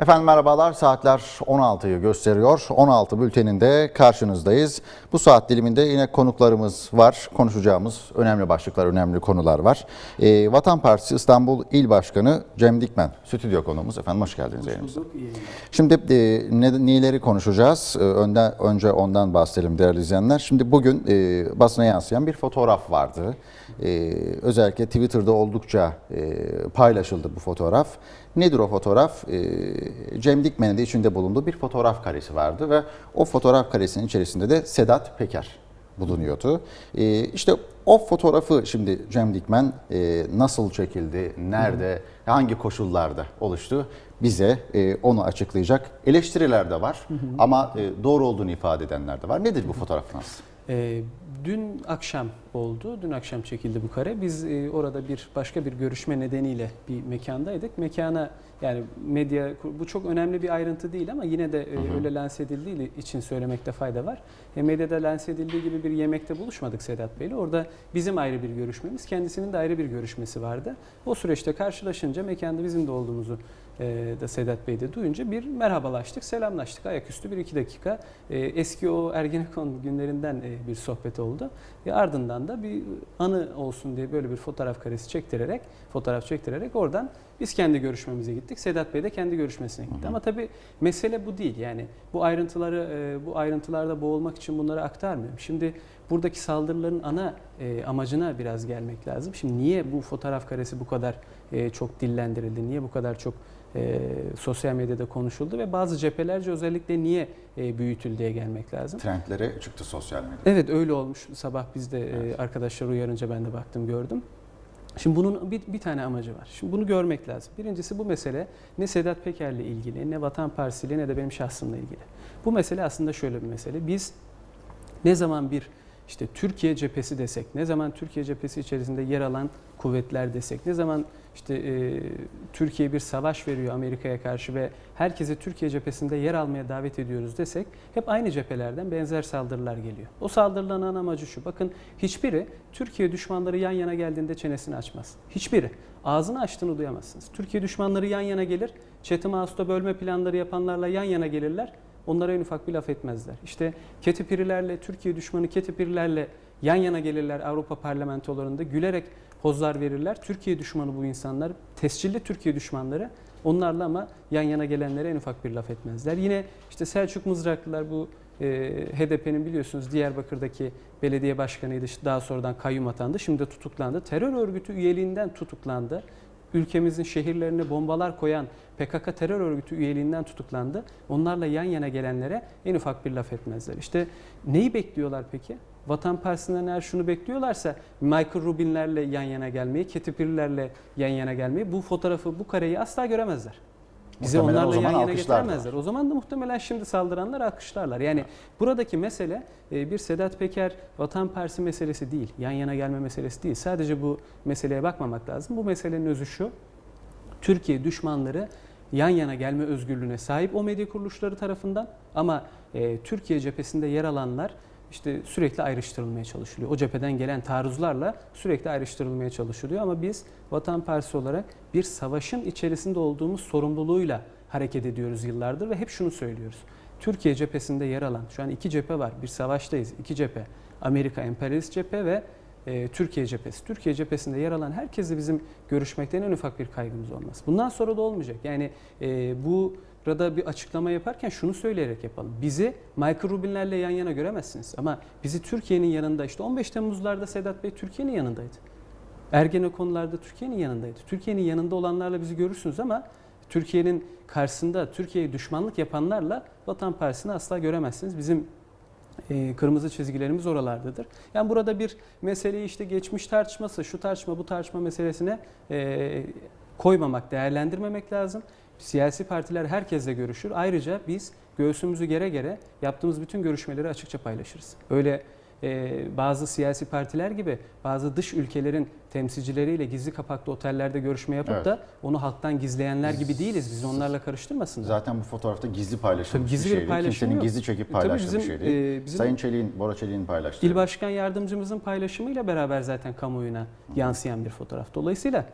Efendim merhabalar. Saatler 16'yı gösteriyor. 16 bülteninde karşınızdayız. Bu saat diliminde yine konuklarımız var. Konuşacağımız önemli başlıklar, önemli konular var. Ee, Vatan Partisi İstanbul İl Başkanı Cem Dikmen stüdyo konuğumuz. Efendim hoş geldiniz yayınımıza. Şimdi e, ne, neleri konuşacağız? E, önden, önce ondan bahsedelim değerli izleyenler. Şimdi bugün e, basına yansıyan bir fotoğraf vardı. E, özellikle Twitter'da oldukça e, paylaşıldı bu fotoğraf. Nedir o fotoğraf? E, Cem Dikmen'in de içinde bulunduğu bir fotoğraf karesi vardı ve o fotoğraf karesinin içerisinde de Sedat Peker bulunuyordu. E, işte o fotoğrafı şimdi Cem Dikmen e, nasıl çekildi, nerede, hangi koşullarda oluştu bize e, onu açıklayacak. Eleştiriler de var ama e, doğru olduğunu ifade edenler de var. Nedir bu fotoğraf nasıl? Ee, dün akşam oldu. Dün akşam çekildi bu kare. Biz e, orada bir başka bir görüşme nedeniyle bir mekandaydık. Mekana yani medya bu çok önemli bir ayrıntı değil ama yine de e, öyle lanse edildiği için söylemekte fayda var. E, medyada lanse edildiği gibi bir yemekte buluşmadık Sedat Bey'le. Orada bizim ayrı bir görüşmemiz, kendisinin de ayrı bir görüşmesi vardı. O süreçte karşılaşınca mekanda bizim de olduğumuzu e, da Sedat Bey de duyunca bir merhabalaştık, selamlaştık. Ayaküstü bir iki dakika. E, eski o Ergenekon günlerinden e, bir sohbet oldu. E, ardından da bir anı olsun diye böyle bir fotoğraf karesi çektirerek, fotoğraf çektirerek oradan biz kendi görüşmemize gittik. Sedat Bey de kendi görüşmesine gitti. Ama tabii mesele bu değil. Yani bu ayrıntıları e, bu ayrıntılarda boğulmak için bunları aktarmıyorum. Şimdi buradaki saldırıların ana e, amacına biraz gelmek lazım. Şimdi niye bu fotoğraf karesi bu kadar e, çok dillendirildi? Niye bu kadar çok e, sosyal medyada konuşuldu ve bazı cephelerce özellikle niye e, büyütüldü diye gelmek lazım. Trendlere çıktı sosyal medyada. Evet öyle olmuş. Sabah biz de e, arkadaşlar uyarınca ben de baktım gördüm. Şimdi bunun bir, bir tane amacı var. Şimdi bunu görmek lazım. Birincisi bu mesele ne Sedat Peker'le ilgili, ne Vatan Partisi ne de benim şahsımla ilgili. Bu mesele aslında şöyle bir mesele. Biz ne zaman bir işte Türkiye cephesi desek, ne zaman Türkiye cephesi içerisinde yer alan kuvvetler desek, ne zaman işte e, Türkiye bir savaş veriyor Amerika'ya karşı ve herkese Türkiye cephesinde yer almaya davet ediyoruz desek hep aynı cephelerden benzer saldırılar geliyor. O saldırıların ana amacı şu. Bakın hiçbiri Türkiye düşmanları yan yana geldiğinde çenesini açmaz. Hiçbiri. Ağzını açtığını duyamazsınız. Türkiye düşmanları yan yana gelir. Çetim Ağustos'ta bölme planları yapanlarla yan yana gelirler. Onlara en ufak bir laf etmezler. İşte ketipirilerle, Türkiye düşmanı ketipirilerle yan yana gelirler Avrupa parlamentolarında gülerek pozlar verirler. Türkiye düşmanı bu insanlar, tescilli Türkiye düşmanları. Onlarla ama yan yana gelenlere en ufak bir laf etmezler. Yine işte Selçuk Mızraklılar bu e, HDP'nin biliyorsunuz Diyarbakır'daki belediye başkanıydı. Daha sonradan kayyum atandı. Şimdi de tutuklandı. Terör örgütü üyeliğinden tutuklandı. Ülkemizin şehirlerine bombalar koyan PKK terör örgütü üyeliğinden tutuklandı. Onlarla yan yana gelenlere en ufak bir laf etmezler. İşte neyi bekliyorlar peki? Vatan Partisi'nden eğer şunu bekliyorlarsa Michael Rubin'lerle yan yana gelmeyi, Katy Perry'lerle yan yana gelmeyi bu fotoğrafı, bu kareyi asla göremezler. Bizi Muhtemelen o onlarla zaman yan yana getiremezler. O zaman da muhtemelen şimdi saldıranlar alkışlarlar. Yani buradaki mesele e, bir Sedat Peker Vatan Partisi meselesi değil. Yan yana gelme meselesi değil. Sadece bu meseleye bakmamak lazım. Bu meselenin özü şu. Türkiye düşmanları yan yana gelme özgürlüğüne sahip o medya kuruluşları tarafından ama e, Türkiye cephesinde yer alanlar işte sürekli ayrıştırılmaya çalışılıyor. O cepheden gelen taarruzlarla sürekli ayrıştırılmaya çalışılıyor ama biz Vatan Partisi olarak bir savaşın içerisinde olduğumuz sorumluluğuyla hareket ediyoruz yıllardır ve hep şunu söylüyoruz. Türkiye cephesinde yer alan, şu an iki cephe var, bir savaştayız, iki cephe. Amerika emperyalist cephe ve e, Türkiye cephesi. Türkiye cephesinde yer alan herkesle bizim görüşmekten en ufak bir kaygımız olmaz. Bundan sonra da olmayacak. Yani e, bu Burada bir açıklama yaparken şunu söyleyerek yapalım. Bizi Michael Rubin'lerle yan yana göremezsiniz. Ama bizi Türkiye'nin yanında işte 15 Temmuz'larda Sedat Bey Türkiye'nin yanındaydı. Ergenekonlarda Türkiye'nin yanındaydı. Türkiye'nin yanında olanlarla bizi görürsünüz ama Türkiye'nin karşısında Türkiye'ye düşmanlık yapanlarla Vatan Partisi'ni asla göremezsiniz. Bizim e, kırmızı çizgilerimiz oralardadır. Yani burada bir meseleyi işte geçmiş tartışması, şu tartışma, bu tartışma meselesine e, koymamak, değerlendirmemek lazım. Siyasi partiler herkesle görüşür. Ayrıca biz göğsümüzü gere gere yaptığımız bütün görüşmeleri açıkça paylaşırız. Öyle e, bazı siyasi partiler gibi bazı dış ülkelerin temsilcileriyle gizli kapaklı otellerde görüşme yapıp Evet. da onu halktan gizleyenler gibi değiliz. Biz onlarla karıştırmasınlar. Zaten bu fotoğrafta gizli paylaşılmış Tabii gizli bir şeydi. paylaşım Kimsenin yok. gizli çekip E, paylaştığı bizim, bir şeydi. e, bizim- Sayın Çelik'in, Bora Çelik'in paylaştığı. İl Başkan Yardımcımızın paylaşımıyla beraber zaten kamuoyuna yansıyan bir fotoğraf. Dolayısıyla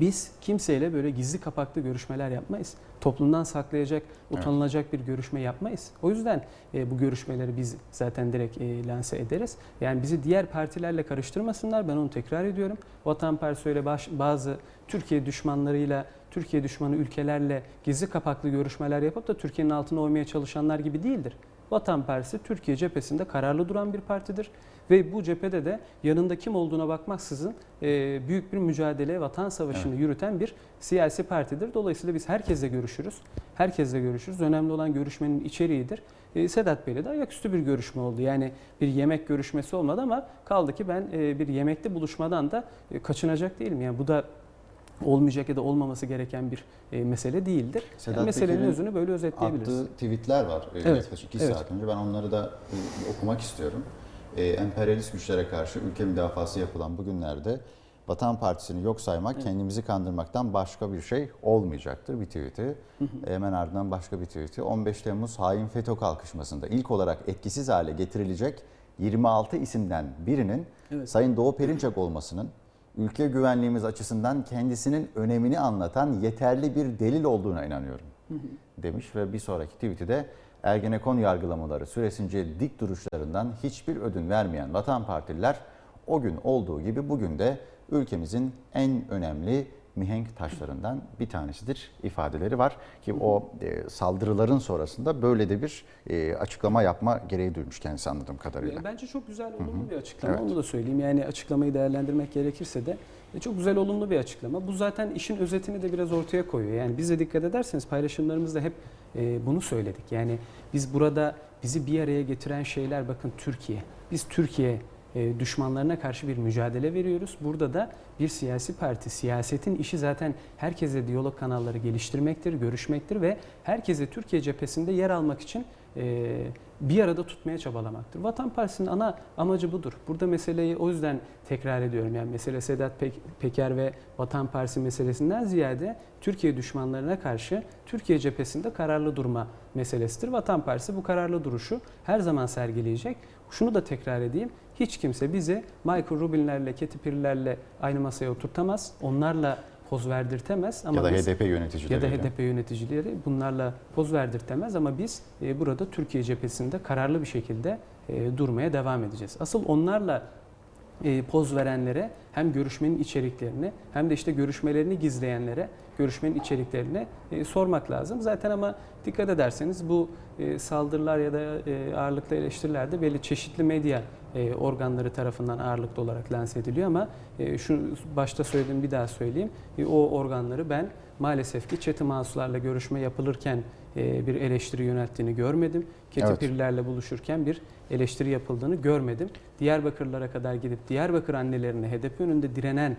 Biz kimseyle böyle gizli kapaklı görüşmeler yapmayız. Toplumdan saklayacak, utanılacak bir görüşme yapmayız. O yüzden e, bu görüşmeleri biz zaten direkt e, lanse ederiz. Yani bizi diğer partilerle karıştırmasınlar. Ben onu tekrar ediyorum. Vatan Partisi öyle baş- bazı Türkiye düşmanlarıyla, Türkiye düşmanı ülkelerle gizli kapaklı görüşmeler yapıp da Türkiye'nin altına oymaya çalışanlar gibi değildir. Vatan Partisi Türkiye cephesinde kararlı duran bir partidir. Ve bu cephede de yanında kim olduğuna bakmaksızın e, büyük bir mücadele, vatan savaşını yürüten bir siyasi partidir. Dolayısıyla biz herkesle görüşürüz. Herkesle görüşürüz. Önemli olan görüşmenin içeriğidir. E, Sedat Bey'le de ayaküstü bir görüşme oldu. Yani bir yemek görüşmesi olmadı ama kaldı ki ben e, bir yemekli buluşmadan da e, kaçınacak değilim. Yani bu da olmayacak ya da olmaması gereken bir e, mesele değildir. Sedat Yani meselenin özünü böyle özetleyebiliriz. Attığı tweetler var e, Evet, yaklaşık 2 evet. saat önce. Ben onları da e, okumak istiyorum. E, emperyalist güçlere karşı ülke müdafası yapılan bu günlerde Vatan Partisi'ni yok saymak, kendimizi kandırmaktan başka bir şey olmayacaktır bir tweet'i. E, Hemen ardından başka bir tweet'i. 15 Temmuz hain FETÖ kalkışmasında ilk olarak etkisiz hale getirilecek 26 isimden birinin Evet. Sayın Doğu Perinçek olmasının ülke güvenliğimiz açısından kendisinin önemini anlatan yeterli bir delil olduğuna inanıyorum demiş ve bir sonraki tweet'i de Ergenekon yargılamaları süresince dik duruşlarından hiçbir ödün vermeyen Vatan Partililer o gün olduğu gibi bugün de ülkemizin en önemli mihenk taşlarından bir tanesidir ifadeleri var ki o e, saldırıların sonrasında böyle de bir e, açıklama yapma gereği duymuş kendisi anladığım kadarıyla. Bence çok güzel, olumlu bir açıklama. Evet. Onu da söyleyeyim. Yani açıklamayı değerlendirmek gerekirse de e, çok güzel, olumlu bir açıklama. Bu zaten işin özetini de biraz ortaya koyuyor. Yani biz de dikkat ederseniz paylaşımlarımızda hep e, bunu söyledik. Yani biz burada bizi bir araya getiren şeyler bakın Türkiye. Biz Türkiye e, düşmanlarına karşı bir mücadele veriyoruz. Burada da bir siyasi parti, siyasetin işi zaten herkese diyalog kanalları geliştirmektir, görüşmektir ve herkese Türkiye cephesinde yer almak için e, bir arada tutmaya çabalamaktır. Vatan Partisi'nin ana amacı budur. Burada meseleyi o yüzden tekrar ediyorum. Yani mesele Sedat Pek- Peker ve Vatan Partisi meselesinden ziyade Türkiye düşmanlarına karşı Türkiye cephesinde kararlı durma meselesidir. Vatan Partisi bu kararlı duruşu her zaman sergileyecek. Şunu da tekrar edeyim. Hiç kimse bizi Michael Rubin'lerle, Katy Perry'lerle aynı masaya oturtamaz. Onlarla poz verdirtemez. Ama ya da biz- HDP ya yöneticileri. da HDP yöneticileri bunlarla poz verdirtemez ama biz e, burada Türkiye cephesinde kararlı bir şekilde e, durmaya devam edeceğiz. Asıl onlarla e, poz verenlere hem görüşmenin içeriklerini hem de işte görüşmelerini gizleyenlere görüşmenin içeriklerini e, sormak lazım. Zaten ama dikkat ederseniz bu e, saldırılar ya da e, ağırlıklı eleştiriler de belli çeşitli medya e, organları tarafından ağırlıklı olarak lanse ediliyor ama e, şu başta söylediğim bir daha söyleyeyim. E, o organları ben maalesef ki Çetin Mansurlarla görüşme yapılırken e, bir eleştiri yönelttiğini görmedim. Evet. Ketipirlerle buluşurken bir eleştiri yapıldığını görmedim. Diyarbakırlara kadar gidip Diyarbakır annelerine HDP önünde direnen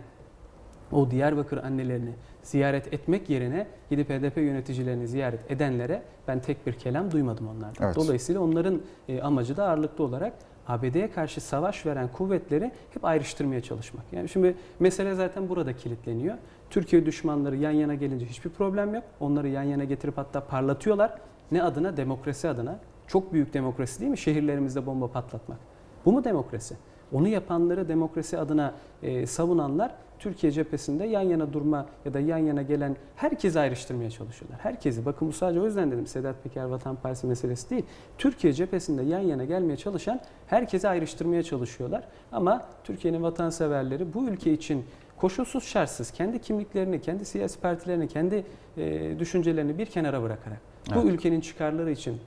o Diyarbakır annelerini ziyaret etmek yerine gidip HDP yöneticilerini ziyaret edenlere ben tek bir kelam duymadım onlardan. Evet. Dolayısıyla onların amacı da ağırlıklı olarak ABD'ye karşı savaş veren kuvvetleri hep ayrıştırmaya çalışmak. Yani şimdi mesele zaten burada kilitleniyor. Türkiye düşmanları yan yana gelince hiçbir problem yok. Onları yan yana getirip hatta parlatıyorlar. Ne adına? Demokrasi adına. Çok büyük demokrasi değil mi? Şehirlerimizde bomba patlatmak. Bu mu demokrasi? Onu yapanları demokrasi adına e, savunanlar Türkiye cephesinde yan yana durma ya da yan yana gelen herkesi ayrıştırmaya çalışıyorlar. Herkesi. Bakın bu sadece o yüzden dedim Sedat Peker Vatan Partisi meselesi değil. Türkiye cephesinde yan yana gelmeye çalışan herkesi ayrıştırmaya çalışıyorlar. Ama Türkiye'nin vatanseverleri bu ülke için koşulsuz şartsız kendi kimliklerini, kendi siyasi partilerini, kendi e, düşüncelerini bir kenara bırakarak bu Evet. ülkenin çıkarları için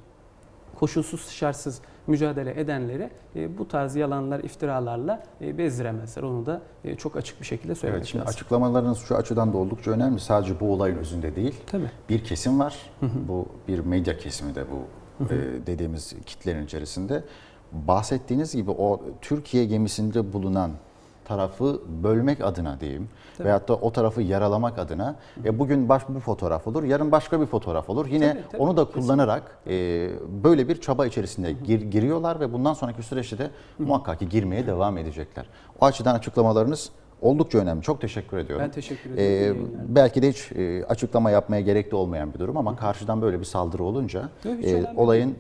koşulsuz şartsız mücadele edenleri e, bu tarz yalanlar, iftiralarla e, bezdiremezler. Onu da e, çok açık bir şekilde söylemek Evet, şimdi lazım. açıklamalarınız şu açıdan da oldukça önemli. Sadece bu olayın özünde değil. Tabii. Bir kesim var. bu bir medya kesimi de bu dediğimiz kitlerin içerisinde. Bahsettiğiniz gibi o Türkiye gemisinde bulunan tarafı bölmek adına diyeyim Tabii. veyahut da o tarafı yaralamak adına e, bugün baş bir fotoğraf olur, yarın başka bir fotoğraf olur. Yine Tabii, tabii, onu da kullanarak e, böyle bir çaba içerisinde gir- giriyorlar ve bundan sonraki süreçte de muhakkak ki girmeye devam edecekler. O açıdan açıklamalarınız oldukça önemli. Çok teşekkür ediyorum. Ben teşekkür Ee, ederim. Yayınlar. belki de hiç e, açıklama yapmaya gerek de olmayan bir durum ama karşıdan böyle bir saldırı olunca Yok, e, olayın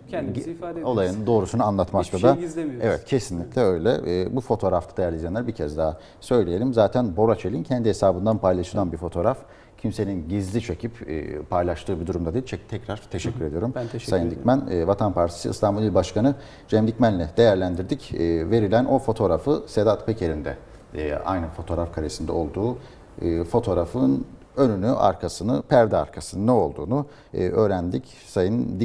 olayın doğrusunu anlatmakta Hiçbir da şey evet kesinlikle öyle. E, bu fotoğrafta değerli izleyenler bir kez daha söyleyelim. Zaten Boraçel'in kendi hesabından paylaşılan bir fotoğraf. Kimsenin gizli çekip e, paylaştığı bir durumda değil. Çek, tekrar teşekkür ediyorum. Ben teşekkür Sayın ederim. Dikmen, e, Vatan Partisi İstanbul İl Başkanı Cem Dikmen'le değerlendirdik. E, verilen o fotoğrafı Sedat Peker'in de e, aynı fotoğraf karesinde olduğu e, fotoğrafın önünü, arkasını, perde arkasının ne olduğunu e, öğrendik Sayın Dikmen.